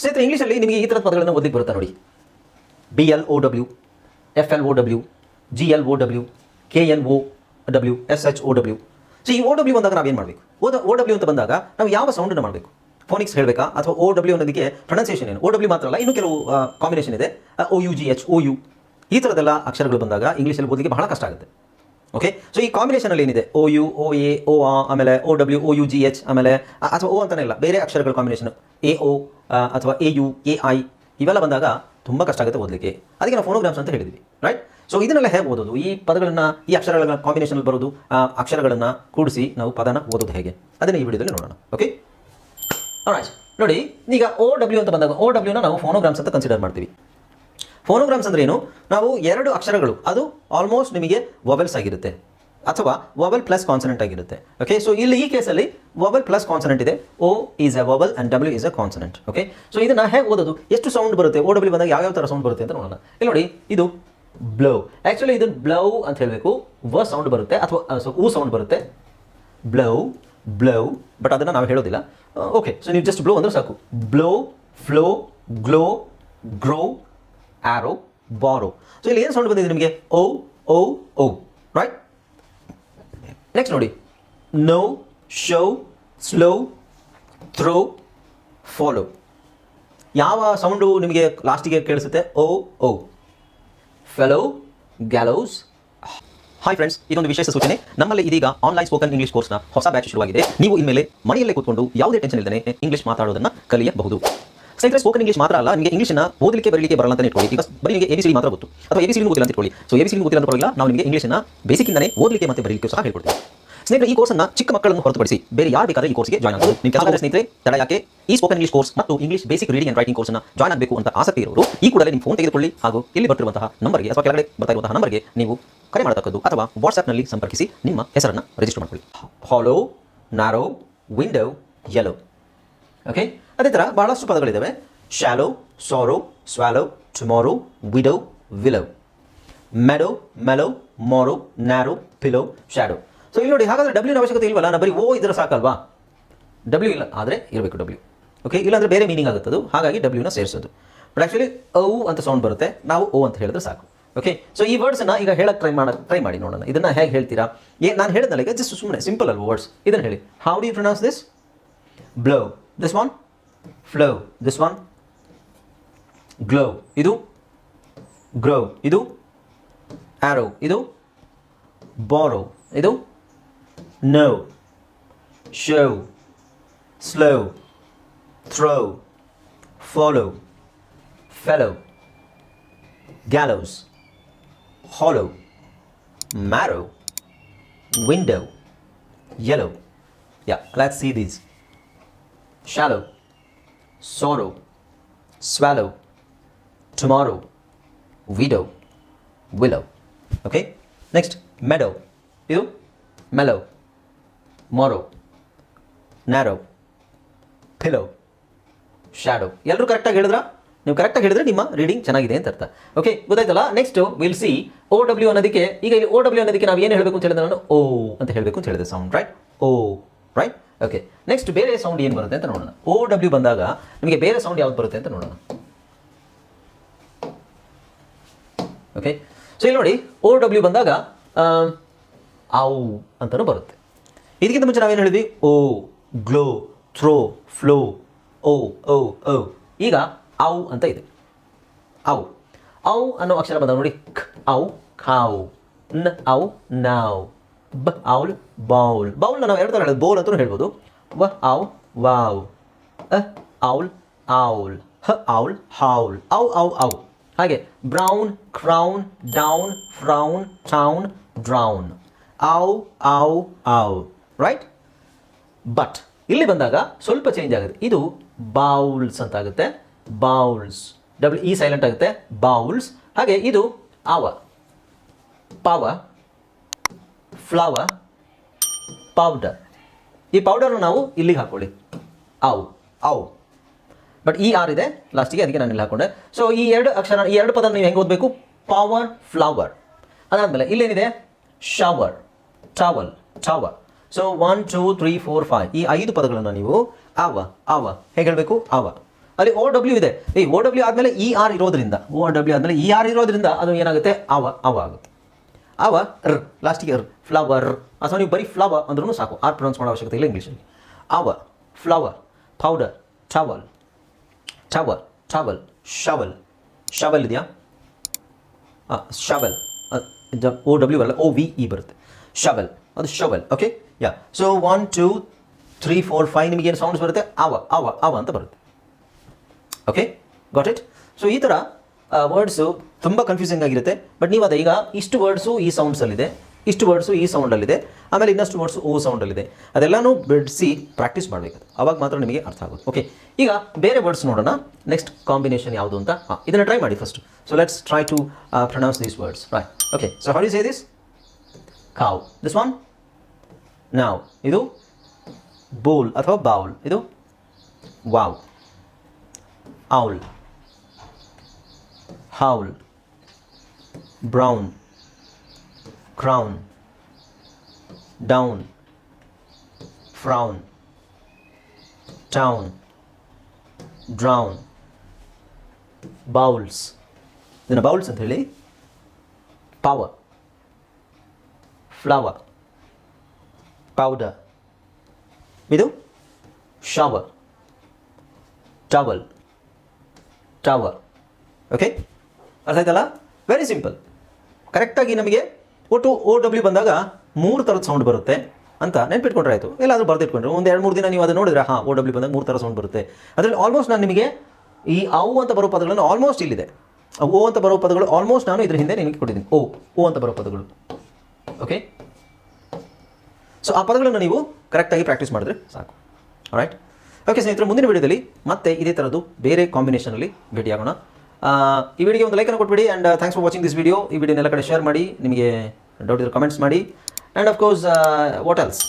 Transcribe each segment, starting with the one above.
ಸ್ನೇಹಿತರೆ, ಇಂಗ್ಲೀಷಲ್ಲಿ ನಿಮಗೆ ಈ ಥರದ ಪದಗಳನ್ನು ಓದಲಿಕ್ಕೆ ಬರುತ್ತೆ ನೋಡಿ. B L O W F L O W G L O W K N O W S H O W so ಈ ಓ ಡಬ್ಲ್ಯೂ ಬಂದಾಗ ನಾವೇನು ಮಾಡಬೇಕು? ಓದ ಒ ಡಬ್ಲ್ಯೂ ಅಂತ ಬಂದಾಗ ನಾವು ಯಾವ ಸೌಂಡನ್ನು ಮಾಡಬೇಕು? ಫೋನಿಕ್ಸ್ ಹೇಳಬೇಕಾ? ಅಥವಾ ಓ ಡಬ್ಲ್ಯೂ ಅನ್ನೋದಕ್ಕೆ ಪ್ರೊನೌನ್ಸಿಯೇಷನ್ ಏನು? ಓ ಡಬ್ಲ್ಯೂ ಮಾತ್ರ ಅಲ್ಲ, ಇನ್ನೂ ಕೆಲವು ಕಾಂಬಿನೇಷನ್ ಇದೆ. O U G H O U ಈ ಥರದೆಲ್ಲ ಅಕ್ಷರಗಳು ಬಂದಾಗ ಇಂಗ್ಲೀಷಲ್ಲಿ ಓದಲಿಕ್ಕೆ ಬಹಳ ಕಷ್ಟ ಆಗುತ್ತೆ. ಓಕೆ ಸೊ ಈ ಕಾಂಬಿನೇಷನಲ್ಲಿ ಏನಿದೆ? ಓ ಯು ಓ ಎ ಓ ಆ ಆಮೇಲೆ O W O U G H ಆಮೇಲೆ ಅಥವಾ ಓ ಅಂತಾನೆ ಇಲ್ಲ. ಬೇರೆ ಅಕ್ಷರಗಳ ಕಾಂಬಿನೇಷನ್ ಎ ಓ ಅಥವಾ ಎ ಯು ಎ ಐ ಇವೆಲ್ಲ ಬಂದಾಗ ತುಂಬ ಕಷ್ಟ ಆಗುತ್ತೆ ಓದಲಿಕ್ಕೆ. ಅದಕ್ಕೆ ನಾವು ಫೋನೋಗ್ರಾಮ್ಸ್ ಅಂತ ಹೇಳಿದ್ವಿ ರೈಟ್ ಸೊ ಇದನ್ನೆಲ್ಲ ಹೇಗೆ ಓದೋದು? ಈ ಪದಗಳನ್ನು, ಈ ಅಕ್ಷರಗಳ ಕಾಂಬಿನೇಷನ್ ಬರೋದು, ಆ ಅಕ್ಷರಗಳನ್ನು ಕೂಡಿಸಿ ನಾವು ಪದನ ಓದೋದು ಹೇಗೆ? ಅದನ್ನ ಈ ವಿಡಿಯೋದಲ್ಲಿ ನೋಡೋಣ ಓಕೆ ನೋಡಿ, ಈಗ ಓ ಡಬ್ಲ್ಯೂ ಅಂತ ಬಂದಾಗ ಓ ಡಬ್ಲ್ಯೂನ ನಾವು ಫೋನೋಗ್ರಾಮ್ಸ್ ಅಂತ ಕನ್ಸಿಡರ್ ಮಾಡ್ತೀವಿ. ಫೋನೋಗ್ರಾಮ್ಸ್ ಅಂದ್ರೆ ಏನು? ನಾವು ಎರಡು ಅಕ್ಷರಗಳು, ಅದು ಆಲ್ಮೋಸ್ಟ್ ನಿಮಗೆ ವೊವೆಲ್ಸ್ ಆಗಿರುತ್ತೆ, ಅಥವಾ ವೊವೆಲ್ ಪ್ಲಸ್ ಕಾನ್ಸನೆಂಟ್ ಆಗಿರುತ್ತೆ. ಓಕೆ ಸೊ ಇಲ್ಲಿ ಈ ಕೇಸಲ್ಲಿ ವೊವೆಲ್ ಪ್ಲಸ್ ಕಾನ್ಸನೆಂಟ್ ಇದೆ. O is a vowel and W is a consonant okay so ಇದನ್ನ ಹೇಗೆ ಓದೋದು? ಎಷ್ಟು ಸೌಂಡ್ ಬರುತ್ತೆ? ಓ ಡಬ್ಲ್ಯೂ ಬಂದಾಗ ಯಾವ್ಯಾವ ಥರ ಸೌಂಡ್ ಬರುತ್ತೆ ಅಂತ ನೋಡೋಣ. ಇಲ್ಲಿ ನೋಡಿ, ಇದು ಬ್ಲೌ ಆ್ಯಕ್ಚುಲಿ ಇದು ಬ್ಲೌ ಅಂತ ಹೇಳಬೇಕು. ವ ಸೌಂಡ್ ಬರುತ್ತೆ, ಅಥವಾ ಸೊ ಊ ಸೌಂಡ್ ಬರುತ್ತೆ. ಬ್ಲೌ ಬ್ಲೌ ಬಟ್ ಅದನ್ನು ನಾವು ಹೇಳೋದಿಲ್ಲ. ಓಕೆ ಸೊ ನೀವು ಜಸ್ಟ್ ಬ್ಲೋ ಅಂದ್ರೆ ಸಾಕು. Blow flow glow grow arrow barrow so ಇಲ್ಲಿ ಏನು ಸೌಂಡ್ ಬಂದಿದೆ ನಿಮಗೆ? O O O right next ನೋಡಿ. No show slow throw follow ಯಾವ ಸೌಂಡು ನಿಮಗೆ ಲಾಸ್ಟಿಗೆ ಕೇಳಿಸುತ್ತೆ? O O fellow gallows hi friends ಇದೊಂದು ವಿಶೇಷ ಸೂಚನೆ. ನಮ್ಮಲ್ಲಿ ಇದೀಗ ಆನ್ಲೈನ್ ಸ್ಪೋಕನ್ ಇಂಗ್ಲಿಷ್ ಕೋರ್ಸ್ನ ಹೊಸ ಬ್ಯಾಚ್ ಶುರುವಾಗಿದೆ. ನೀವು ಇನ್ಮೇಲೆ ಮನೆಯಲ್ಲೇ ಕೂತ್ಕೊಂಡು ಯಾವುದೇ ಟೆನ್ಷನ್ ಇಲ್ಲದೆ ಇಂಗ್ಲಿಷ್ ಮಾತಾಡೋದನ್ನು ಕಲಿಯಬಹುದು. ಸ್ನೇಹಿತರೆ ಸ್ಪೋಕನ್ ಇಂಗ್ಲಿಷ್ ಮಾತ್ರ ಅಲ್ಲ, ನಿಮಗೆ ಇಂಗ್ಲಿಷ್ನ ಓದಲಿಕ್ಕೆ, ಬರಲಿಕ್ಕೆ ಬರಲ್ಲ ಅಂತ ಇಟ್ಕೊಳ್ಳಿ. ಈಗ ಬರೀ ನಿಮಗೆ ಎಬಿಸಿಡಿ ಮಾತ್ರ ಗೊತ್ತು. ಅಥವಾ ಎಬಿಸಿಡಿ ಗೊತ್ತಿಲ್ಲ ಅಂತ ಇಟ್ಕೊಳ್ಳಿ. ಸೊ ಎಬಿಸಿಡಿ ಗೊತ್ತಿಲ್ಲ ಅಂತ ಪರವಾಗಿಲ್ಲ, ನಾವು ನಿಮಗೆ ಇಂಗ್ಲಿಷ್ನ ಬೇಸಿಕ್ಕಿಂದನೇ ಓದಲಿಕ್ಕೆ ಮತ್ತೆ ಬರಲಿಕ್ಕೆ ಸಹ ಹೇಳ್ಕೊಡ್ತೀವಿ. ಸ್ನೇಹಿತರೆ, ಈ ಕೋರ್ಸ್ನ ಚಿಕ್ಕ ಮಕ್ಕಳನ್ನು ಹೊರತುಪಡಿಸಿ ಬೇರೆ ಯಾರು ಬೇಕಾದ್ರೆ ಈ ಕೋರ್ಸ್ಗೆ ಜಾಯ್ನ್ ಆಗಬಹುದು ನಿಮ್ಮ ಕೆಲಸ ಸ್ನೇಹಿತರೆ, ತಡ ಯಾಕೆ ಈ ಸ್ಪೋಕನ್ ಇಂಗ್ಲಿಷ್ ಕೋರ್ಸ್ ಮತ್ತು English basic reading and writing ಕೋರ್ಸ್ನ ಜಾಯ್ನ್ ಆಗಬೇಕು ಅಂತ ಆಸಕ್ತಿ ಇರೋರು, ಈ ಕೂಡಲೇ ನಿಮ್ಮ ಫೋನ್ ತೆಗೆದುಕೊಳ್ಳಿ ಹಾಗೂ ಇಲ್ಲಿ ಬರ್ತಿರುವಂತಹ ನಂಬರ್ಗೆ ಅಥವಾ ಕೆಳಗಡೆ ಬರ್ತಾ ಇರುವಂತಹ ನಂಬರ್ಗೆ ನೀವು ಕರೆ ಮಾಡತಕ್ಕದ್ದು ಅಥವಾ ವಾಟ್ಸ್ಆ್ಯಪ್ನಲ್ಲಿ ಸಂಪರ್ಕಿಸಿ ನಿಮ್ಮ ಹೆಸರನ್ನು ರಿಜಿಸ್ಟರ್ ಮಾಡ್ಕೊಳ್ಳಿ. ಹಾಲೋ ನಾರೋ ವಿಂಡೋ ಯೆಲೋ ಓಕೆ ಅದೇ ಥರ ಬಹಳಷ್ಟು ಪದಗಳಿದ್ದಾವೆ shallow sorrow swallow tomorrow widow willow meadow mellow morrow narrow pillow shadow so ಇಲ್ಲಿ ನೋಡಿ, ಹಾಗಾದ್ರೆ ಡಬ್ಲ್ಯೂನ ಅವಶ್ಯಕತೆ ಇಲ್ವಲ್ಲ? ನಾ ಬರೀ ಓ ಇದ್ರೆ ಸಾಕಲ್ವಾ? ಡಬ್ಲ್ಯೂ ಇಲ್ಲ ಆದರೆ ಇರಬೇಕು ಡಬ್ಲ್ಯೂ ಓಕೆ ಇಲ್ಲಾಂದರೆ ಬೇರೆ ಮೀನಿಂಗ್ ಆಗುತ್ತದು. ಹಾಗಾಗಿ ಡಬ್ಲ್ಯೂನ ಸೇರಿಸೋದು. ಬಟ್ ಆ್ಯಕ್ಚುಲಿ ಔ ಅಂತ ಸೌಂಡ್ ಬರುತ್ತೆ. ನಾವು ಓ ಅಂತ ಹೇಳಿದ್ರೆ ಸಾಕು. ಓಕೆ ಸೊ ಈ ವರ್ಡ್ಸನ್ನ ಈಗ ಹೇಳಕ್ಕೆ ಟ್ರೈ ಮಾಡ ಟ್ರೈ ಮಾಡಿ ನೋಡೋಣ. ಇದನ್ನ ಹೇಗೆ ಹೇಳ್ತೀರಾ? ಏ, ನಾನು ಹೇಳಿದ್ನಲ್ಲ, ಈಗ ಜಸ್ಟ್ ಸುಮ್ಮನೆ ಸಿಂಪಲ್ ಅಲ್ವ ವರ್ಡ್ಸ್ ಇದನ್ನು ಹೇಳಿ. How do you pronounce this blow this one flow this one glow ಇದು? ಗ್ರೋ ಇದು? ಆರೋ ಇದು? ಬಾರೋ ಇದು? No show slow throw follow fellow gallows hallow marrow window yellow yeah let's see these shallow, sorrow, swallow, tomorrow, widow, willow. Okay? Next, meadow. you, mellow, morrow, narrow, pillow, shadow. ಎಲ್ಲರೂ ಕರೆಕ್ಟಾಗಿ ಹೇಳಿದ್ರಾ? ನೀವು ಕರೆಕ್ಟಾಗಿ ಹೇಳಿದ್ರೆ ನಿಮ್ಮ reading ಚೆನ್ನಾಗಿದೆ ಅಂತ ಅರ್ಥ. Okay ಗೊತ್ತಾಯ್ತಲ್ಲ? Next will see O W ಅನ್ನೋದಕ್ಕೆ ಈಗ ಇಲ್ಲಿ ಓ ಡಬ್ಲ್ಯೂ ಅನ್ನೋದಕ್ಕೆ ನಾವು ಏನು ಹೇಳಬೇಕು ಅಂತ ಹೇಳಿದ್ರೆ ನಾನು ಓ ಅಂತ ಹೇಳಬೇಕು ಅಂತ ಹೇಳಿದೆ sound right O right okay next ಬೇರೆ ಸೌಂಡ್ ಏನು ಬರುತ್ತೆ ಅಂತ ನೋಡೋಣ. ಓ ಡಬ್ಲ್ಯೂ ಬಂದಾಗ ನಿಮಗೆ ಬೇರೆ ಸೌಂಡ್ ಯಾವ್ದು ಬರುತ್ತೆ ಅಂತ ನೋಡೋಣ. ಓಕೆ ಸೊ ಇಲ್ಲಿ ನೋಡಿ ಓ ಡಬ್ಲ್ಯೂ ಬಂದಾಗ ಆವು ಅಂತಲೂ ಬರುತ್ತೆ. ಇದಕ್ಕಿಂತ ಮುಂಚೆ ನಾವೇನು ಹೇಳಿದ್ವಿ? O glow throw flow O O O ಈಗ ಔ ಅಂತ ಇದೆ. ಔ ಔ ಅನ್ನೋ ಅಕ್ಷರ ಬಂದಾಗ ನೋಡಿ ಔ ಖಾವು, ನ ಔ ನಾವ್. ಬ ಔಲ್ ಬೌಲ್ ಬೌಲ್ನ ನಾವು ಎರಡು ಥರ ಹೇಳೋದು ಬೌಲ್ ಅಂತಲೂ ಹೇಳ್ಬೋದು. ವ ಔ ವಾವ್. ಅ, ಔಲ್ ಔಲ್. ಹ, ಔಲ್ ಹೌಲ್ ಔ ಔ ಔ. ಹಾಗೆ. Brown, crown, down, frown town drown. ಔ ಔ ಔ. ರೈಟ್? ಬಟ್, ಇಲ್ಲಿ ಬಂದಾಗ ಸ್ವಲ್ಪ ಚೇಂಜ್ ಆಗುತ್ತೆ. ಇದು ಬೌಲ್ಸ್ ಅಂತ ಆಗುತ್ತೆ. ಬೌಲ್ಸ್. ಡಬ್ಲ್ಯೂ ಇ ಸೈಲೆಂಟ್ ಆಗುತ್ತೆ. ಬೌಲ್ಸ್. ಹಾಗೆ ಇದು ಆವ ಪಾವ ಫ್ಲವರ್ ಪೌಡರ್ ಈ ಪೌಡರ್ನ ನಾವು ಇಲ್ಲಿಗೆ ಹಾಕೊಳ್ಳಿ. ಔ ಔ ಬಟ್ ಈ ಆರ್ ಇದೆ ಲಾಸ್ಟಿಗೆ ಅದಕ್ಕೆ ನಾನು ಇಲ್ಲಿ ಹಾಕೊಂಡೆ. ಸೊ ಈ ಎರಡು ಅಕ್ಷರ, ಈ ಎರಡು ಪದ ನೀವು ಹೆಂಗೆ ಓದಬೇಕು? ಪವರ್ ಫ್ಲವರ್ ಅದಾದಮೇಲೆ ಇಲ್ಲೇನಿದೆ? Shower towel tower so one two three four five ಈ ಐದು ಪದಗಳನ್ನು ನೀವು ಅವ ಅವ ಹೇಗೆ ಹೇಳಬೇಕು? ಅವ ಅಲ್ಲಿ ಓ ಡಬ್ಲ್ಯೂ ಇದೆ. ಈ ಓ ಡಬ್ಲ್ಯೂ ಆದಮೇಲೆ ಇ ಆರ್ ಇರೋದ್ರಿಂದ. ಓ ಡಬ್ಲ್ಯೂ ಆದಮೇಲೆ ಇ ಆರ್ ಇರೋದ್ರಿಂದ ಅದು ಏನಾಗುತ್ತೆ? ಅವ ಅವ ಆಗುತ್ತೆ. ಅವ ರ್ ಲಾಸ್ಟಿಗೆ ರ್ ಫ್ಲವರ್ ಅಥವಾ ನೀವು ಬರೀ ಫ್ಲವರ್ ಅಂದ್ರೂ ಸಾಕು. ಆರ್ ಪ್ರೊನೌನ್ಸ್ ಮಾಡೋ ಅವಶ್ಯಕತೆ ಇಲ್ಲ ಇಂಗ್ಲೀಷಲ್ಲಿ ಅವ flower powder towel towel towel shovel shovel ಇದೆಯಾ? ಶವಲ್ ಓ ಡಬ್ಲ್ಯೂ ಬರಲ್ಲ ಓ ವಿ ಇ ಬರುತ್ತೆ. ಶವಲ್ ಅದು shovel okay yeah so one two three four five ನಿಮಗೇನು ಸೌಂಡ್ಸ್ ಬರುತ್ತೆ? ಅವ ಅವ ಅವ ಅಂತ ಬರುತ್ತೆ. ಓಕೆ ಗಾಟ್ ಇಟ್ ಸೊ ಈ ಥರ ವರ್ಡ್ಸು ತುಂಬ ಕನ್ಫ್ಯೂಸಿಂಗ್ ಆಗಿರುತ್ತೆ. ಬಟ್ ನೀವು ಅದೇ, ಈಗ ಇಷ್ಟು ವರ್ಡ್ಸು ಈ ಸೌಂಡ್ಸಲ್ಲಿದೆ ಇಷ್ಟು ವರ್ಡ್ಸು ಈ ಸೌಂಡಲ್ಲಿದೆ ಆಮೇಲೆ ಇನ್ನಷ್ಟು ವರ್ಡ್ಸು ಓ ಸೌಂಡಲ್ಲಿದೆ ಅದೆಲ್ಲನೂ ಬಿಡಿಸಿ ಪ್ರಾಕ್ಟೀಸ್ ಮಾಡಬೇಕು ಅವಾಗ ಮಾತ್ರ ನಿಮಗೆ ಅರ್ಥ ಆಗುತ್ತೆ. ಓಕೆ ಈಗ ಬೇರೆ ವರ್ಡ್ಸ್ ನೋಡೋಣ. ನೆಕ್ಸ್ಟ್ ಕಾಂಬಿನೇಷನ್ ಯಾವುದು ಅಂತ? ಹಾಂ, ಇದನ್ನು ಟ್ರೈ ಮಾಡಿ first so let's try to pronounce these words right okay so how you say this cow this one now ಇದು ಬೋಲ್ ಅಥವಾ ಬೌಲ್ ಇದು wow owl. Howl, brown, crown, down, frown, town, drown bowls ಇದನ್ನು bowls ಅಂತ ಹೇಳಿ power flower powder ಇದು shower towel tower okay ಅರ್ಥ ಆಯ್ತಲ್ಲ very simple ಕರೆಕ್ಟಾಗಿ ನಮಗೆ ಒಟ್ಟು ಓ ಡಬ್ಲ್ಯೂ ಬಂದಾಗ ಮೂರು ಥರದ ಸೌಂಡ್ ಬರುತ್ತೆ ಅಂತ ನೆನ್ಪಿಟ್ಕೊಂಡ್ರೆ ಆಯಿತು ಎಲ್ಲಾದರೂ ಬರೆದಿಟ್ಕೊಂಡ್ರೆ. ಒಂದು ಎರಡು ಮೂರು ದಿನ ನೀವು ಅದನ್ನು ನೋಡಿದ್ರೆ, ಹಾಂ ಓ ಡಬ್ಲ್ಯೂ ಬಂದಾಗ ಮೂರು ಥರ ಸೌಂಡ್ ಬರುತ್ತೆ. ಅದರಲ್ಲಿ ಆಲ್ಮೋಸ್ಟ್ ನಾನು ನಿಮಗೆ ಈ ಅವು ಅಂತ ಬರೋ ಪದಗಳನ್ನು ಆಲ್ಮೋಸ್ಟ್ ಇಲ್ಲಿದೆ. ಓ ಅಂತ ಬರೋ ಪದಗಳು ಆಲ್ಮೋಸ್ಟ್ ನಾನು ಇದ್ರ ಹಿಂದೆ ನಿಮಗೆ ಕೊಟ್ಟಿದ್ದೀನಿ. ಓ ಓ ಅಂತ ಬರೋ ಪದಗಳು. ಓಕೆ ಸೊ ಆ ಪದಗಳನ್ನು ನೀವು ಕರೆಕ್ಟಾಗಿ ಪ್ರಾಕ್ಟೀಸ್ ಮಾಡಿದ್ರೆ ಸಾಕು. ರೈಟ್ ಓಕೆ ಸ್ನೇಹಿತರೆ, ಮುಂದಿನ ವಿಡಿಯೋದಲ್ಲಿ ಮತ್ತೆ ಇದೇ ಥರದ್ದು ಬೇರೆ ಕಾಂಬಿನೇಷನಲ್ಲಿ ಭೇಟಿಯಾಗೋಣ. ಈ ವಿಡಿಯೋಗೆ ಒಂದು ಲೈಕನ್ನು ಕೊಟ್ಬಿಡಿ and thanks for watching this video ಈ ವಿಡಿಯೋನೆಲ್ಲ ಕಡೆ ಶೇರ್ ಮಾಡಿ, ನಿಮಗೆ ಡೌಟ್ ಇದ್ರೆ ಕಮೆಂಟ್ಸ್ ಮಾಡಿ. And of course what else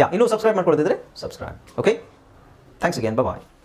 yeah ಇನ್ನೂ subscribe ಮಾಡ್ಕೊಳ್ತಿದ್ರೆ subscribe okay thanks again bye